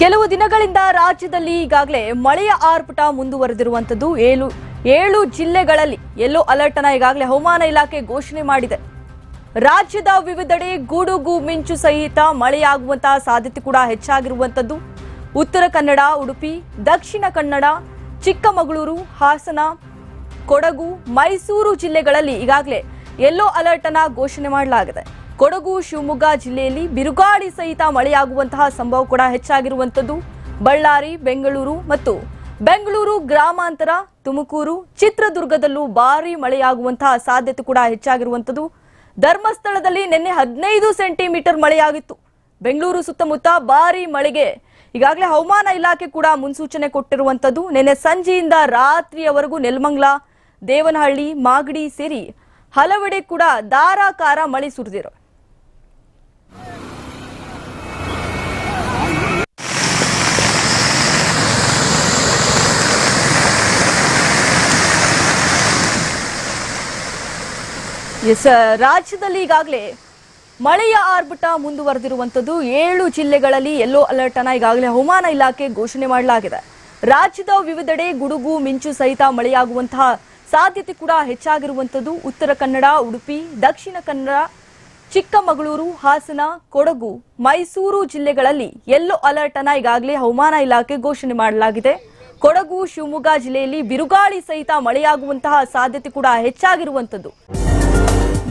ಕೆಲವು ದಿನಗಳಿಂದ ರಾಜ್ಯದಲ್ಲಿ ಈಗಾಗಲೇ ಮಳೆಯ ಆರ್ಭಟ ಮುಂದುವರೆದಿರುವಂತದ್ದು ಏಳು ಏಳು ಜಿಲ್ಲೆಗಳಲ್ಲಿ ಯೆಲ್ಲೋ ಅಲರ್ಟ್ ಅನ್ನ ಈಗಾಗಲೇ ಹವಾಮಾನ ಇಲಾಖೆ ಘೋಷಣೆ ಮಾಡಿದೆ. ರಾಜ್ಯದ ವಿವಿಧೆಡೆ ಗುಡುಗು, ಮಿಂಚು ಸಹಿತ ಮಳೆಯಾಗುವಂತಹ ಸಾಧ್ಯತೆ ಕೂಡ ಹೆಚ್ಚಾಗಿರುವಂತದ್ದು ಉತ್ತರ ಕನ್ನಡ, ಉಡುಪಿ, ದಕ್ಷಿಣ ಕನ್ನಡ, ಚಿಕ್ಕಮಗಳೂರು, ಹಾಸನ, ಕೊಡಗು, ಮೈಸೂರು ಜಿಲ್ಲೆಗಳಲ್ಲಿ ಈಗಾಗಲೇ ಯೆಲ್ಲೋ ಅಲರ್ಟ್ ಅನ್ನ ಘೋಷಣೆ ಮಾಡಲಾಗಿದೆ. ಕೊಡಗು, ಶಿವಮೊಗ್ಗ ಜಿಲ್ಲೆಯಲ್ಲಿ ಬಿರುಗಾಳಿ ಸಹಿತ ಮಳೆಯಾಗುವಂತಹ ಸಂಭವ ಕೂಡ ಹೆಚ್ಚಾಗಿರುವಂಥದ್ದು. ಬಳ್ಳಾರಿ, ಬೆಂಗಳೂರು ಮತ್ತು ಬೆಂಗಳೂರು ಗ್ರಾಮಾಂತರ, ತುಮಕೂರು, ಚಿತ್ರದುರ್ಗದಲ್ಲೂ ಭಾರಿ ಮಳೆಯಾಗುವಂತಹ ಸಾಧ್ಯತೆ ಕೂಡ ಹೆಚ್ಚಾಗಿರುವಂಥದ್ದು. ಧರ್ಮಸ್ಥಳದಲ್ಲಿ ನಿನ್ನೆ ಹದಿನೈದು ಸೆಂಟಿಮೀಟರ್ ಮಳೆಯಾಗಿತ್ತು. ಬೆಂಗಳೂರು ಸುತ್ತಮುತ್ತ ಭಾರಿ ಮಳೆಗೆ ಈಗಾಗಲೇ ಹವಾಮಾನ ಇಲಾಖೆ ಕೂಡ ಮುನ್ಸೂಚನೆ ಕೊಟ್ಟಿರುವಂಥದ್ದು. ನಿನ್ನೆ ಸಂಜೆಯಿಂದ ರಾತ್ರಿಯವರೆಗೂ ನೆಲಮಂಗ್ಲ, ದೇವನಹಳ್ಳಿ, ಮಾಗಡಿ ಸೇರಿ ಹಲವೆಡೆ ಕೂಡ ಧಾರಾಕಾರ ಮಳೆ ಸುರಿದಿರೋ ಎಸ್ ರಾಜ್ಯದಲ್ಲಿ ಈಗಾಗಲೇ ಮಳೆಯ ಆರ್ಭಟ ಮುಂದುವರೆದಿರುವಂತದ್ದು ಏಳು ಜಿಲ್ಲೆಗಳಲ್ಲಿ ಯೆಲ್ಲೋ ಅಲರ್ಟ್ ಅನ್ನ ಈಗಾಗಲೇ ಹವಾಮಾನ ಇಲಾಖೆ ಘೋಷಣೆ ಮಾಡಲಾಗಿದೆ. ರಾಜ್ಯದ ವಿವಿಧೆಡೆ ಗುಡುಗು, ಮಿಂಚು ಸಹಿತ ಮಳೆಯಾಗುವಂತಹ ಸಾಧ್ಯತೆ ಕೂಡ ಹೆಚ್ಚಾಗಿರುವಂತದ್ದು ಉತ್ತರ ಕನ್ನಡ, ಉಡುಪಿ, ದಕ್ಷಿಣ ಕನ್ನಡ, ಚಿಕ್ಕಮಗಳೂರು, ಹಾಸನ, ಕೊಡಗು, ಮೈಸೂರು ಜಿಲ್ಲೆಗಳಲ್ಲಿ ಯೆಲ್ಲೋ ಅಲರ್ಟ್ ಅನ್ನ ಈಗಾಗಲೇ ಹವಾಮಾನ ಇಲಾಖೆ ಘೋಷಣೆ ಮಾಡಲಾಗಿದೆ. ಕೊಡಗು, ಶಿವಮೊಗ್ಗ ಜಿಲ್ಲೆಯಲ್ಲಿ ಬಿರುಗಾಳಿ ಸಹಿತ ಮಳೆಯಾಗುವಂತಹ ಸಾಧ್ಯತೆ ಕೂಡ ಹೆಚ್ಚಾಗಿರುವಂತದ್ದು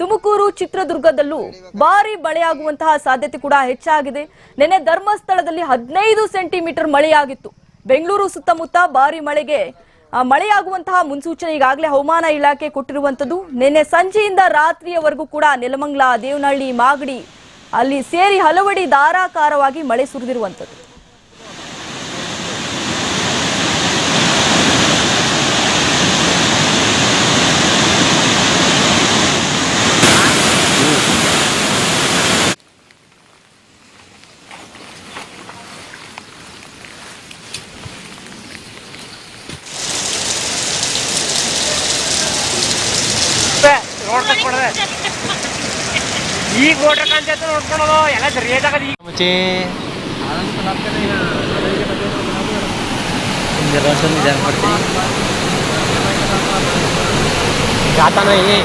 ತುಮಕೂರು ಚಿತ್ರದುರ್ಗದಲ್ಲೂ ಭಾರಿ ಮಳೆಯಾಗುವಂತಹ ಸಾಧ್ಯತೆ ಕೂಡ ಹೆಚ್ಚಾಗಿದೆ. ನಿನ್ನೆ ಧರ್ಮಸ್ಥಳದಲ್ಲಿ ಹದಿನೈದು ಸೆಂಟಿಮೀಟರ್ ಮಳೆಯಾಗಿತ್ತು. ಬೆಂಗಳೂರು ಸುತ್ತಮುತ್ತ ಭಾರಿ ಮಳೆಗೆ ಮಳೆಯಾಗುವಂತಹ ಮುನ್ಸೂಚನೆ ಈಗಾಗಲೇ ಹವಾಮಾನ ಇಲಾಖೆ ಕೊಟ್ಟಿರುವಂಥದ್ದು. ನಿನ್ನೆ ಸಂಜೆಯಿಂದ ರಾತ್ರಿಯವರೆಗೂ ಕೂಡ ನೆಲಮಂಗ್ಲ, ದೇವನಹಳ್ಳಿ, ಮಾಗಡಿ ಅಲ್ಲಿ ಸೇರಿ ಹಲವಡಿ ಧಾರಾಕಾರವಾಗಿ ಮಳೆ ಸುರಿದಿರುವಂತದ್ದು ಕೊಡದೆ ಈಗ ನೋಡ್ರಿ ಕಾಣ್ತೈತೆ ನೋಡ್ಕೊಳೋದು ಎಲ್ಲ ರೇಟ್ ಆಗದ ಈಗ. ಮುಚ್ಚಿ ಜಾತನ ಏ